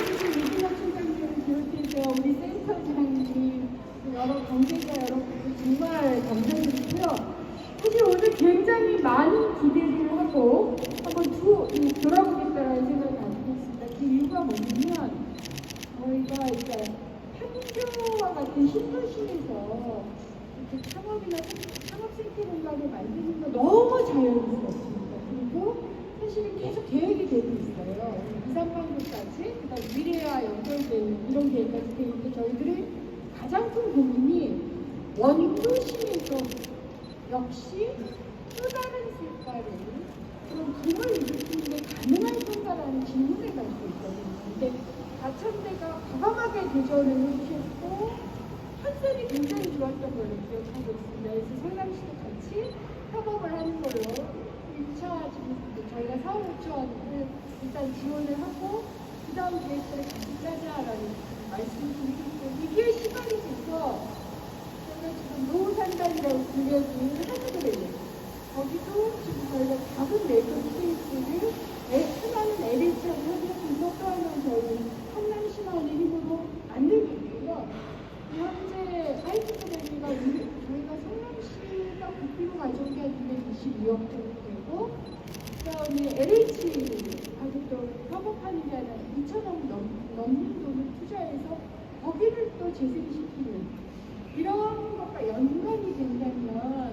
도와주신 이준혁 총장님을 비롯해서 우리 센터장님, 여러 관계자 여러분들 정말 감사드리고요. 사실 오늘 굉장히 많은 기대를 하고 한번 두, 이, 돌아보겠다라는 생각을 가지고 있습니다. 그 이유가 뭐냐면 저희가 이제 판교와 같은 신도시에서 이렇게 창업이나 창업센터 공간을 만드는 거 너무 자연스럽습니다. 그리고 사실은 계속 계획이 되고 있어요. 이산방구까지, 그다음 미래와 연결되는 이런 계획까지 되어 있는데 저희들이 가장 큰 고민이 원도심에서 역시 또 다른 색깔의 그런 금을 일으키는 게 가능할 건가라는 질문을 가지고 있거든요. 근데 가천대가 과감하게 도전을 해주셨고 컨셉이 굉장히 좋았던 걸로 기억하고 있습니다. 그래서 성남시도 같이 1차 지금 저희가 4억 5천을 일단 지원을 하고 그 다음 계획들을 같이 짜자라는 말씀을 드리고 이게 시간이 돼서 저희가 지금 노후산단이라고 불려진 하드그레이 거기도 지금 저희가 작은 레이더 스페이스를 애- 하나는 LH하고 협력해서 또 하나는 저희 성남시만의 힘으로 만들고 있고요. 현재 아이티그레이가 저희가 성남 가져온 게한 222억 정도 되고 그다음에 LH 게 아니라 2천억 넘, 넘는 돈을 투자해서 거기를 또 재생시키는 이런 것과 연관이 된다면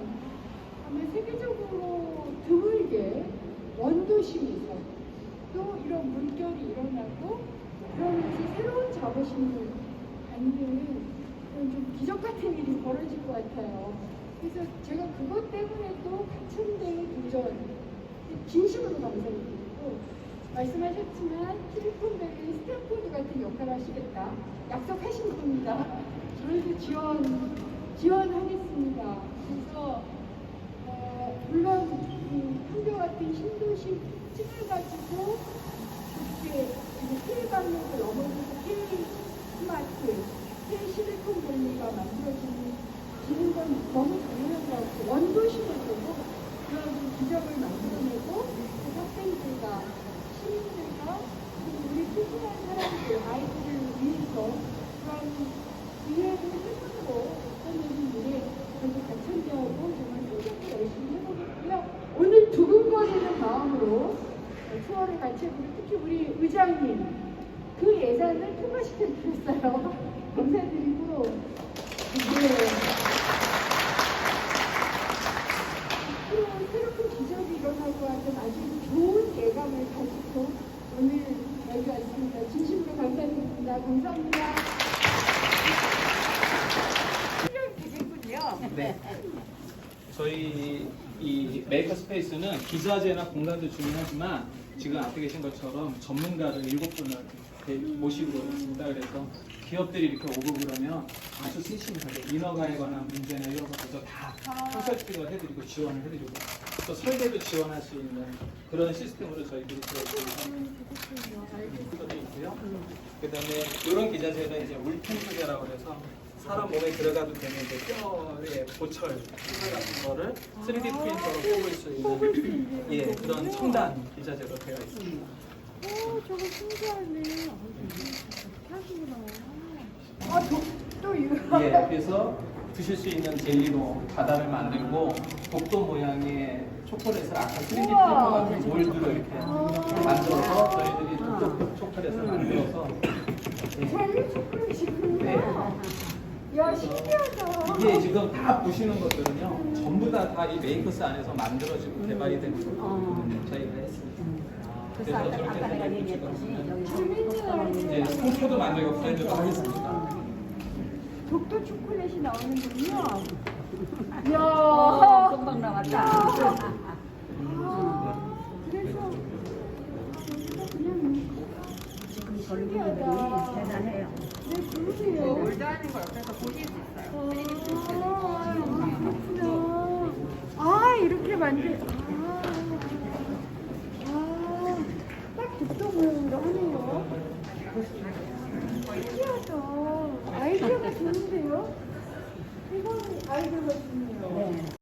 아마 세계적으로 드물게 원도심에서 또 이런 물결이 일어나고 그러면서 새로운 자부심을 갖는 그런 좀 기적 같은 일이 벌어질 것 같아요. 그래서 제가 그것 때문에 또 가천대의 도전 진심으로 감사드리고 말씀하셨지만 실리콘밸리 스탠포드 같은 역할을 하시겠다 약속하신 겁니다. 저희도 지원 지원하겠습니다. 그래서 어, 물론 그 판교 같은 신도시 층을 가지고 이렇게 피해 받는 걸 넘어서서 피해 스마트, 피해 실리콘밸리가 만들어지는 지는 건 너무 당연한 것 같고 원도심에서도 그런 기적을 만들어내고 그 학생들과 시민들과 그리고 우리 소중한 사람들, 아이들을 위해서 그런 기회를 해보도록 하는 일에 저도 가천대하고 정말 생각을 열심히 해보겠고요. 오늘 두근거리는 마음으로 투어를 같이 특히 우리 의장님 그 예산을 통과시켜 주셨어요. 감사드리고 네. 앞으로 새로운 기적이 것 같은 아주 좋은 예감을 가지고 오늘 여기 왔습니다. 진심으로 감사드립니다. 감사합니다. 네. 저희 이 메이커 스페이스는 기자재나 공간도 중요하지만 지금 앞에 계신 것처럼 전문가를 일곱 분을 모시고 있습니다. 그래서 기업들이 이렇게 오고 그러면 아주 세심하게 인허가에 관한 문제나 이런 것들도 다 컨설팅을 해드리고 지원을 해드리고 또 설계도 지원할 수 있는 그런 시스템으로 저희들이 되어 있고요. 그 다음에 이런 기자재는 이제 울펜소재라고 해서 사람 몸에 들어가도 되는 이제 뼈의 보철 뼈 같은 거를 3D 프린터로 뽑을 수 있는 예 그런 첨단 기자재로 되어 있습니다. 오, 저거 신기하네. 아, 하시구나. 아, 또, 또 이거. 예, 그래서 드실 수 있는 젤리로 바다를 만들고 독도 모양의 초콜릿을 아까 3D 프린터 같은 몰드로 이렇게 만들어서 저희들이 독도 초콜릿을 만들어서 예, 젤리. 네. 야, 신기하다. 이게 지금 다 보시는 것들은요 전부 다 다 이 메이커스 안에서 만들어지고 개발이 된 제품을 저희가 했습니다. 그래서 아까, 아까 내가 얘기했듯이 여기 아이디어. 이제 스포도 만들고 브랜드도 하겠습니다. 독도 초콜릿이 나오는군요. 어, 이야. 금방 나왔다. 아, 그래서 여기가 그냥 지금 젊은이들이 대단해요. 네, 그러세요. 올드하는 걸 옆에서 보실 수 있어요. 아, 그렇구나. 아, 이렇게 만들. 아, 아, 딱 독도 모양으로 하네요. 신기하다. 아이디어가 좋은데요? 이건 아이디어가 좋은데.